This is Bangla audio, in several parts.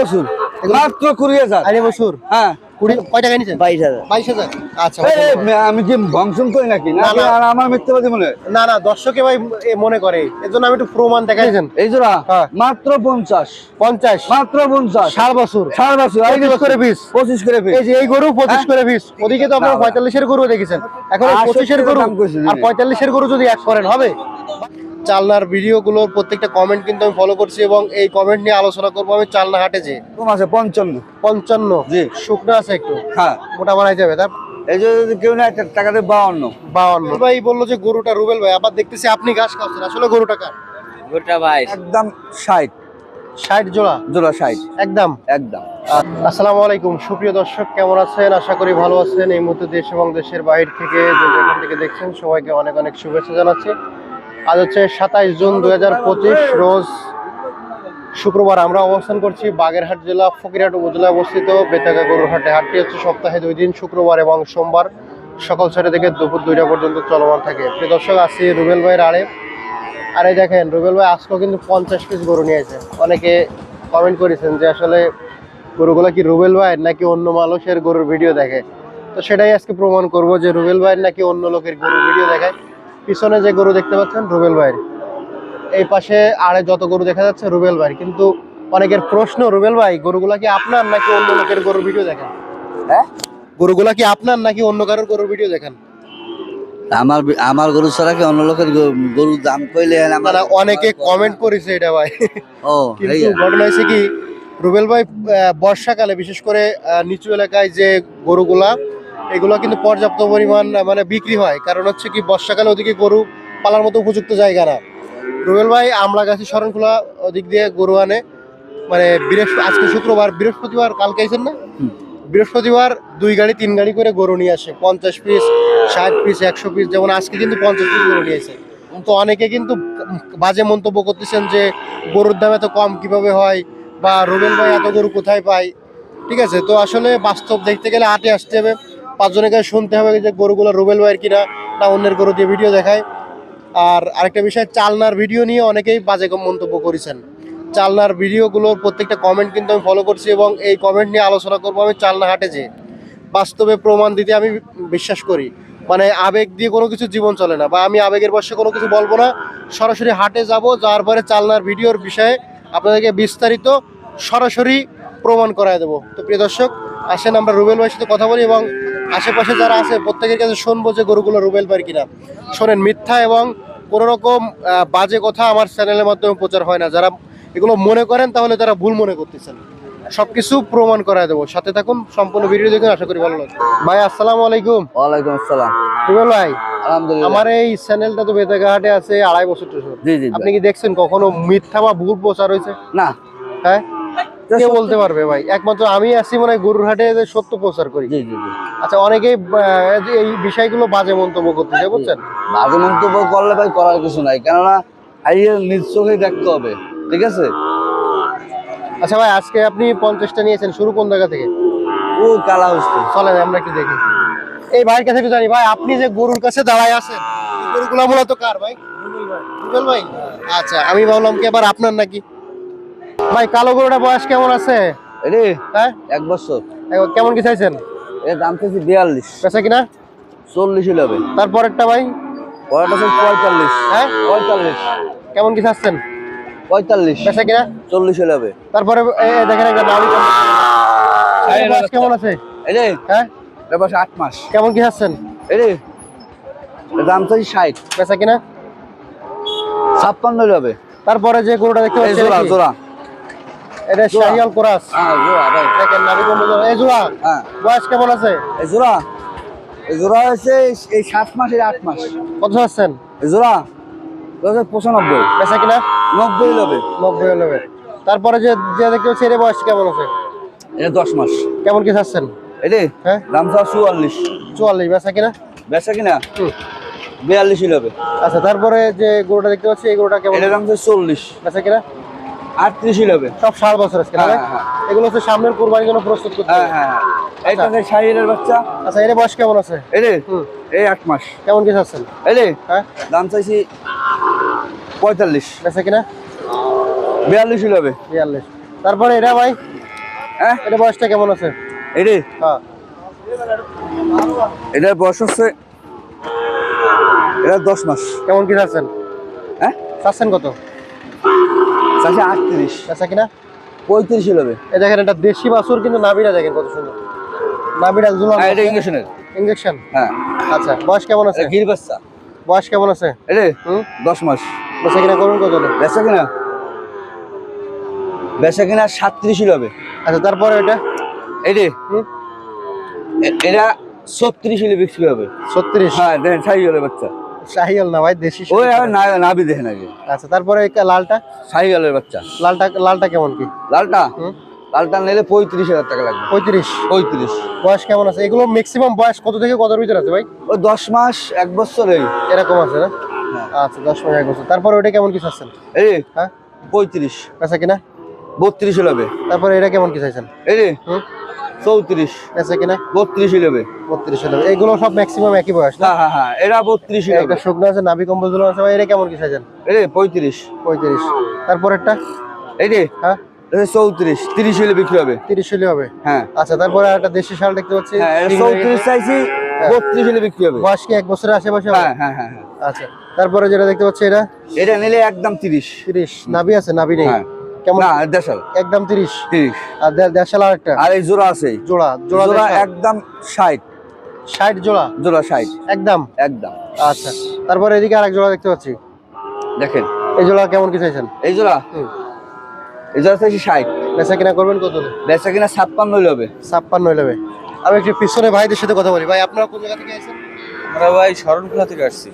বছর মাত্র কুড়ি হাজার। বছর হ্যাঁ। কুড়ি কয় টাকা বাইশ হাজার। বাইশ হাজার? আচ্ছা আমি কি ভংশন করি নাকি? না না। আমার মিথ্যাবাদী মনে না না দর্শকে ভাই মনে করে। এর জন্য আমি একটু প্রমাণ দেখাইছেন। এই জোড়া হ্যাঁ। মাত্র পঞ্চাশ। পঞ্চাশ। মাত্র পঞ্চাশ। বছর। আইডি পঁচিশ করে পিস পঁচিশ করে পিস এই যে এই গরু পঁচিশ হ্যাঁ? করে পিস ওদিকে তো আপনারা। পঁয়তাল্লিশের গরু দেখেছেন। এখন পঁচিশের গরু আর পঁয়তাল্লিশের গরু যদি এক করেন হবে? চালনার ভিডিওগুলোর প্রত্যেকটা কমেন্ট কিন্তু আমি ফলো করছি এবং এই কমেন্ট নিয়ে আলোচনা করব আমি চালনা হাটে যে কম আছে পঞ্চান্ন। পঞ্চান্ন? জি। শুকনো আছে একটু? হ্যাঁ। মোটা বানাই যাবে তার এই যে কেউ না একটা টাকা দিয়ে বাউন্ন। বাউন্ন। ভাই বলল যে গরুটা রুবেল ভাই আবার দেখতেছি আপনি ঘাস খাচ্ছেন। আসলে গরুটা কার? গোটা বাইশ। একদম ষাট। ষাট জোড়া? জোড়া ষাট। একদম? একদম। আসসালামু আলাইকুম। সুপ্রিয় দর্শক কেমন আছেন? আশা করি ভালো আছেন। এই মুহূর্তে দেশ এবং দেশের বাইরে থেকে যে যেখান থেকে দেখছেন সবাইকে অনেক অনেক শুভেচ্ছা জানাচ্ছি। আজ হচ্ছে সাতাইশ জুন দু হাজার পঁচিশ, রোজ শুক্রবার আমরা অবস্থান করছি বাগেরহাট জেলা, ফকিরহাট উপজেলায় অবস্থিত। বেতাগা গরুরহাটে হাটটি হচ্ছে সপ্তাহে দুই দিন, শুক্রবার এবং সোমবার সকাল ছয়টা থেকে দুপুর দুইটা পর্যন্ত চলমান থাকে। প্রিয় দর্শক আসি রুবেল ভাইয়ের আড়ে। আর এই দেখেন, রুবেল ভাই আজকেও কিন্তু পঞ্চাশ পিস গরু নিয়েছে। অনেকে কমেন্ট করেছেন যে আসলে গরুগুলো কি রুবেল ভাইয়ের নাকি অন্য মানুষের গরুর ভিডিও দেখে? তো সেটাই আজকে প্রমাণ করব যে রুবেল ভাইয়ের নাকি অন্য লোকের গরুর ভিডিও দেখায়। পিছনে যে গরু দেখতে পাচ্ছেন রুবেল ভাইয়ের। এই পাশে আড়ে যত গরু দেখা যাচ্ছে রুবেল ভাই কিন্তু অনেকের প্রশ্ন রুবেল ভাই গরুগুলা কি আপনার নাকি অন্য লোকের গরুর ভিডিও দেখেন? হ্যাঁ? গরুগুলা কি আপনার নাকি অন্য কারোর গরুর ভিডিও দেখেন? আমার আমার গরু ছাড়া কি অন্য লোকের গরু- গরুর দাম কইলে আমার অনেকে কমেন্ট করেছে এটা ভাই। ও কিন্তু ঘটনা হয়েছে কি রুবেল ভাই বর্ষাকালে বিশেষ করে নিচু এলাকায় যে গরুগুলা এগুলো কিন্তু পর্যাপ্ত পরিমাণ মানে বিক্রি হয়। কারণ হচ্ছে কি বর্ষাকালে ওদিকে গরু পালার মতো উপযুক্ত জায়গা না। রুবেল ভাই আমলাগাছি শরণখোলা ওদিক দিয়ে গরু আনে। মানে বৃহস্পতি আজকে শুক্রবার বৃহস্পতিবার কালকে আইছেন না? বৃহস্পতিবার দুই গাড়ি তিন গাড়ি করে গরু নিয়ে আসে। পঞ্চাশ পিস ষাট পিস একশো পিস যেমন আজকে কিন্তু পঞ্চাশ পিস গরু নিয়ে আসে তো অনেকে কিন্তু বাজে মন্তব্য করতেছেন যে গরুর দাম এত কম কীভাবে হয়? বা রুবেল ভাই এত গরু কোথায় পায়? ঠিক আছে তো আসলে বাস্তব দেখতে গেলে হাটে আসতে হবে। পাঁচজনের কাছে শুনতে হবে যে গরুগুলো রুবেল ভাইয়ের কিনা না অন্যের গরু দিয়ে ভিডিও দেখায়। আর আরেকটা বিষয়, চালনার ভিডিও নিয়ে অনেকেই বাজে মন্তব্য করেছেন। চালনার ভিডিওগুলোর প্রত্যেকটা কমেন্ট কিন্তু আমি ফলো করছি এবং এই কমেন্ট নিয়ে আলোচনা করব আমি চালনা হাটে যে। বাস্তবে প্রমাণ দিতে আমি বিশ্বাস করি। মানে আবেগ দিয়ে কোনো কিছু জীবন চলে না বা আমি আবেগের বসে কোনো কিছু বলব না। সরাসরি হাটে যাব, যাওয়ার পরে চালনার ভিডিওর বিষয়ে আপনাদেরকে বিস্তারিত সরাসরি প্রমাণ করায় দেবো। তো প্রিয় দর্শক, আসেন আমরা রুবেল ভাইয়ের সাথে কথা বলি এবং আশেপাশে যারা আছে প্রত্যেকের কাছে শুনব যে গরুগুলো রুবেল ভাইয়ের কিনা। শোনেন মিথ্যা এবং কোনো রকম বাজে কথা আমার চ্যানেলের মাধ্যমে প্রচার হয় না। যারা এগুলো মনে করেন তাহলে তারা ভুল মনে করতেছেন। সবকিছু প্রমাণ করায় দেবো। সাথে থাকুন সম্পূর্ণ ভিডিও দেখুন আশা করি ভালো লাগবে। ভাই আসসালামু আলাইকুম। ওয়ালাইকুম আসসালাম। রুবেল ভাই আমার এই চ্যানেলটা তো বেতাঘাটে আছে আড়াই বছর আপনি কি দেখছেন কখনো মিথ্যা বা ভুল প্রচার হয়েছে? না। হ্যাঁ? কে বলতে পারবে ভাই। একমাত্র আমি আছি মানে গরুর হাটে সত্য প্রচার করি। জি জি জি। আচ্ছা অনেকেই এই বিষয়গুলো বাজে মন্তব্য করতেছে বুঝছেন? বাজে মন্তব্য করলে ভাই করার কিছু নাই। কেননা আইয়ে নিজ চোখে দেখতে হবে ঠিক আছে? আচ্ছা ভাই আজকে আপনি পঞ্চাশটা নিয়েছেন শুরু কোন জায়গা থেকে? ও কালা হচ্ছে চলেন আমরা একটু দেখি। এই ভাইয়ের কাছে একটু জানি ভাই আপনি যে গরুর কাছে দাঁড়ায় আছেন গরুগুলো মূলত কার ভাই। রুবেল ভাই? আচ্ছা আমি ভাবলাম কি আবার আপনার নাকি? ভাই কালো গরুটা বয়স কেমন আছে? রে হ্যাঁ? এক বছর। কেমন কি চাইছেন? এর দাম চাইছি বিয়াল্লিশ। বেচা কিনা? চল্লিশ হলে হবে। তারপরেরটা ভাই? পরেরটা চাই পঁয়তাল্লিশ। হ্যাঁ? পঁয়তাল্লিশ। কেমন কি চাচ্ছেন? পঁয়তাল্লিশ। বেচা কিনা? চল্লিশ হলে হবে। তারপরে দেখেন একটা নাভি কেমন এর বয়স কেমন আছে? এরে হ্যাঁ? এটা বয়স আট মাস। কেমন কি চাচ্ছেন? এর দাম চাইছি ষাট। বেচা কিনা? ছাপ্পান্ন হলে হবে। তারপরে যে গরুটা দেখতে এই পাচ্ছি জোড়া জোড়া। এটা জোড়া। শাহিয়াল কোরাস। হ্যাঁ জোড়া ভাই। দেখেন নাভি কেমন এই জোড়া হ্যাঁ। বয়স কেমন আছে? এই জোড়া এই জোড়া সাত মাস এই আট মাস। কত এই জোড়া দশ পঁচানব্বই। বেচা কিনা? নব্বই হলে হবে নব্বই নেবে। তারপরে যে যে দেখতে পাচ্ছি এর বয়স কেমন আছে? এটা দশ মাস। কেমন কি চাচ্ছেন এরে হ্যাঁ? দাম চুয়াল্লিশ। চুয়াল্লিশ বেচা কিনা? বেচা কিনা? হুম। বিয়াল্লিশ হলে হবে আচ্ছা তারপরে যে গরুটা দেখতে পাচ্ছি এই গরুটা কেমন? এটার দাম চল্লিশ। বেচা কিনা? আটত্রিশ হলে হবে সব ষাট বছর আজকে হ্যাঁ, ভাই? হ্যাঁ। এগুলো হচ্ছে সামনের কোরবানির জন্য প্রস্তুত করতে হ্যাঁ হ্যাঁ হ্যাঁ। শাহিরের বাচ্চা। আচ্ছা এর বয়স কেমন আছে? এরে এই মাস। কেমন এরে হ্যাঁ? দাম চাইছি কিনা? হবে তারপরে এটা ভাই? হ্যাঁ? এটা বয়সটা কেমন আছে? এরে হ্যাঁ। এটার বয়স হচ্ছে এটা দশ মাস। কেমন কি চাচ্ছেন? হ্যাঁ? চাচ্ছেন কত? চাষে আটত্রিশ। চাচ্ছা কিনা? পঁয়ত্রিশ হবে। এই দেখেন এটা দেশি বাছুর কিন্তু নাবিটা দেখেন কত সুন্দর। নাবিটা জুলান হ্যাঁ এটা ইঞ্জেকশনের ইঞ্জেকশন হ্যাঁ। আচ্ছা বয়স কেমন আছে? গির বাচ্চা। বয়স কেমন আছে? হুম? দশ মাস। বেচা কিনা করুন কত? বেচা কিনা? বেচা কিনা সাতত্রিশ হবে। আচ্ছা তারপরে এটা? এরে হুম? এ- এটা ছত্রিশ হলে বিক্রি হবে। ছত্রিশ? হ্যাঁ দেখেন ছাই হলে বাচ্চা। শাহিয়াল না ভাই? দেশি ওই আর না? নাবি দেখেন আগে আচ্ছা তারপরে লালটা? ছাই বাচ্চা। লালটা লালটা কেমন কি? লালটা? লালটা নিলে পঁয়ত্রিশ হাজার টাকা লাগবে। পঁয়ত্রিশ? পঁয়ত্রিশ। বয়স কেমন আছে? এগুলো ম্যাক্সিমাম বয়স কত থেকে কতর ভিতরে আছে ভাই? ওই দশ মাস এক বছর এই। এরকম আছে না? হ্যাঁ। আচ্ছা দশ মাস এক বছর। তারপরে ওটা কেমন কি চাচ্ছেন? এই হ্যাঁ? পঁয়ত্রিশ। আচ্ছা কিনা? বত্রিশ হবে। তারপরে এটা কেমন কি চাইছেন? এই হুম? চৌত্রিশ। আচ্ছা কিনা? বত্রিশ হবে বত্রিশ এগুলো সব ম্যাক্সিমাম একই বয়স হ্যাঁ হ্যাঁ হ্যাঁ বত্রিশ একটা শুকনো আছে নাভি কম্বল ঝুলো আছে এটা কেমন কি পঁয়ত্রিশ। পঁয়ত্রিশ। তারপরেরটা? এই রে হ্যাঁ? চৌত্রিশ। তিরিশ হলে বিক্রি হবে। তিরিশ হলে হবে? হ্যাঁ। আচ্ছা তারপরে একটা দেশি শাল দেখতে পাচ্ছি। চৌত্রিশ চাইছি বত্রিশ হলে বিক্রি হবে। বয়স কি এক বছরের আশেপাশে? হ্যাঁ হ্যাঁ হ্যাঁ হ্যাঁ। আচ্ছা তারপরে যেটা দেখতে পাচ্ছি এটা? এটা নিলে একদম তিরিশ। তিরিশ। নাভি আছে নাভি নেই। কেমন? না দেশাল। একদম তিরিশ। তিরিশ। আর দে- দেড়শাল আর একটা আর এই জোড়া আছে? জোড়া জোড়া জোড়া একদম ষাট। ষাট জোড়া? জোড়া ষাট। একদম? একদম। আচ্ছা। তারপরে এদিকে আরেক জোড়া দেখতে পাচ্ছি। দেখেন। এই জোড়া কেমন কি চাইছেন? এই জোড়া? এই জোড়া চাইছি ষাট। বেচা কিনা করবেন কত বেচা কিনা ছাপ্পান্ন হলে হবে। ছাপ্পান্ন নেবে আমি একটু পিছনে ভাইদের সাথে কথা বলি। ভাই আপনারা কোন জায়গা থেকে আছেন আমরা ভাই শরণখোলা থেকে আসছি।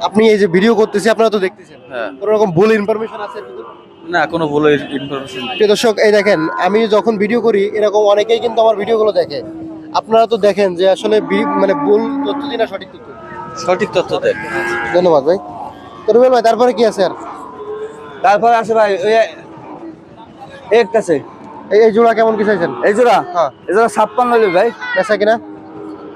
আপনি এই যে ভিডিও করতেছি আপনারা তো দেখতেছেন। হ্যাঁ। কোনো রকম ভুল ইনফরমেশন আছে? না কোনো ভুল ইনফরমেশন প্রিয় দর্শক এই দেখেন আমি যখন ভিডিও করি এরকম অনেকেই কিন্তু আমার ভিডিওগুলো দেখে। আপনারা তো দেখেন যে আসলে মানে ভুল তথ্য দিই সঠিক তথ্য। সঠিক তথ্য দেন। ধন্যবাদ ভাই। তো রুবেল ভাই তারপরে কি আছে আর? তারপর আছে ভাই ওই একটা আছে। এই জোড়া কেমন কি চাইছেন? এই জোড়া? হ্যাঁ। এই জোড়া ছাপ্পান্ন ভাই। বেচা কিনা?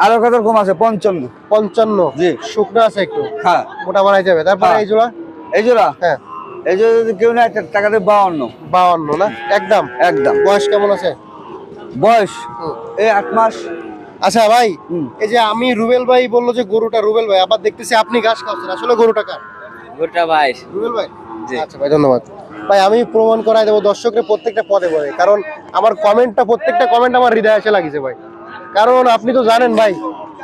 আরও কত কম আছে? পঞ্চান্ন। পঞ্চান্ন। জি। শুকনো আছে একটু। হ্যাঁ। মোটা বানাই যাবে। তারপরে হ্যাঁ। এই জোড়া? এই জোড়া? হ্যাঁ। এই যদি কেউ নেয় টা- টাকা দেবে বাউন্ন। বাউন্ন না? একদম? একদম। বয়স কেমন আছে? বয়স। এই আট মাস। আচ্ছা ভাই এই যে আমি রুবেল ভাই বলল যে গরুটা রুবেল ভাই আবার দেখতেছি আপনি ঘাস খাচ্ছেন আসলে গরুটা কার? গোটা ভাই। রুবেল ভাই? আচ্ছা ভাই ধন্যবাদ। ভাই আমি প্রমাণ করাই দেবো দর্শকের প্রত্যেকটা পদে পদে। কারণ আমার কমেন্টটা প্রত্যেকটা কমেন্ট আমার হৃদয়ে এসে লাগিছে ভাই। কারণ আপনি তো জানেন ভাই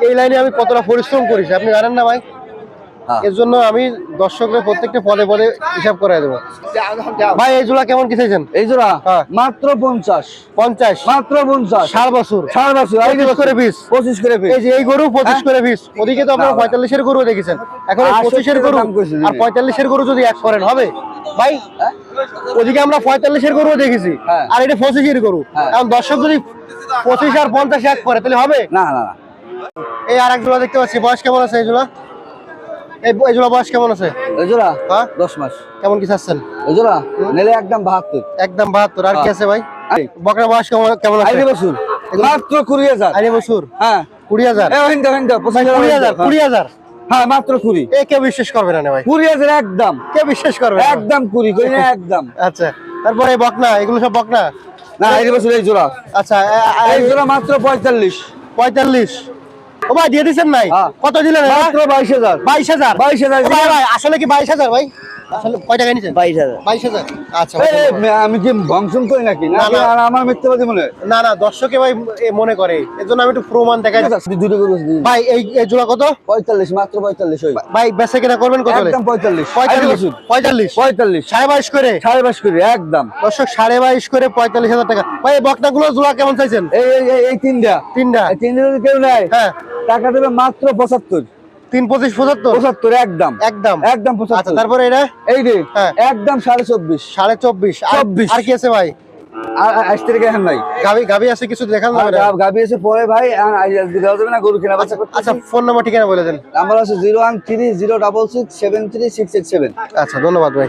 এই লাইনে আমি কতটা পরিশ্রম করেছি। আপনি জানেন না ভাই। এর জন্য আমি দর্শকদের প্রত্যেকটা পদে পদে হিসাব করাই দেবো। ভাই এই জোড়া কেমন কি চাইছেন? এই জোড়া হ্যাঁ। মাত্র পঞ্চাশ। পঞ্চাশ। মাত্র পঞ্চাশ। ষাট বছর। ষাট বছর। পঁচিশ করে পিস। পঁচিশ করে পিস। এই যে এই গরু পঁচিশ হ্যাঁ? করে পিস। ওদিকে তো আপনারা। পঁয়তাল্লিশের গরু দেখেছেন। এখন পঁচিশের গরু আর পঁয়তাল্লিশের গরু যদি এক করেন হবে? ভাই ওদিকে আমরা পঁয়তাল্লিশের গরু দেখেছি। হ্যাঁ। আর এটা পঁচিশের গরু। হ্যাঁ। এখন দর্শক যদি পঁচিশ আর পঞ্চাশ এক করে তাহলে হবে? না না না। এই আর এক জোড়া দেখতে পাচ্ছি। বয়স কেমন আছে এই জোড়া? এই এই জোড়া বয়স কেমন আছে? এই জোড়া? হ্যাঁ? দশ মাস। কেমন কি চাচ্ছেন? এই জোড়া? নিলে একদম বাহাত্তর। একদম বাহাত্তর। আর কি। আছে ভাই? বকরা বয়স কেমন কেমন আছে? আইনি বছর মাত্র কুড়ি হাজার। হ্যাঁ। কুড়ি কুড়ি কুড়ি হ্যাঁ। মাত্র কুড়ি। এ কেউ বিশ্বাস করবে না ভাই। কুড়ি হাজার একদম। কেউ বিশ্বাস করবে একদম কুড়ি একদম। আচ্ছা। তারপরে বকনা এগুলো সব বকনা? না এই বছর এই জোড়া। আচ্ছা এই জোড়া মাত্র পঁয়তাল্লিশ। পঁয়তাল্লিশ? ও ভাই দিয়ে দিচ্ছেন নাই? হ্যাঁ। কত দিলেন মাত্র বাইশ হাজার। বাইশ হাজার? বাইশ হাজার ভাই, ভাই আসলে কি বাইশ হাজার ভাই? বাইশ বাইশ আচ্ছা ভাই। আমি কি করি নাকি। আমার মিথ্যাবাদী মনে? না না দর্শকে ভাই মনে করে। এর জন্য আমি একটু প্রমাণ দেখাই দুটো ভাই এই জোড়া কত? পঁয়তাল্লিশ মাত্র পঁয়তাল্লিশ ভাই বেচা কিনা করবেন কত একদম পঁয়তাল্লিশ। পঁয়তাল্লিশ। পঁয়তাল্লিশ। পঁয়তাল্লিশ। সাড়ে বাইশ করে? সাড়ে পাঁচ করি একদম। দর্শক সাড়ে বাইশ করে পঁয়তাল্লিশ হাজার টাকা। ভাই এই বকনাগুলো জোড়া কেমন চাইছেন? এই এই- তিনটা। তিনটা। তিনটা কেউ নেয় হ্যাঁ। টাকা দেবে মাত্র পঁচাত্তর। তিন পঁচিশ পঁচাত্তর? পঁচাত্তর একদম। একদম? একদম আচ্ছা পঁচাত্তর তারপরে এটা? এই রে হ্যাঁ। একদম সাড়ে চব্বিশ। সাড়ে চব্বিশ। 24 আর কি আছে ভাই? আর আজ থেকে নাই গাবি গাবি আছে কিছু দেখান এসে পরে ভাই আর দেওয়া যাবে না গরু কেনা করতে আচ্ছা ফোন নাম্বার ঠিকানা বলে দেন। নাম্বার আছে zero one three zero double six seven three six eight seven. আচ্ছা ধন্যবাদ ভাই।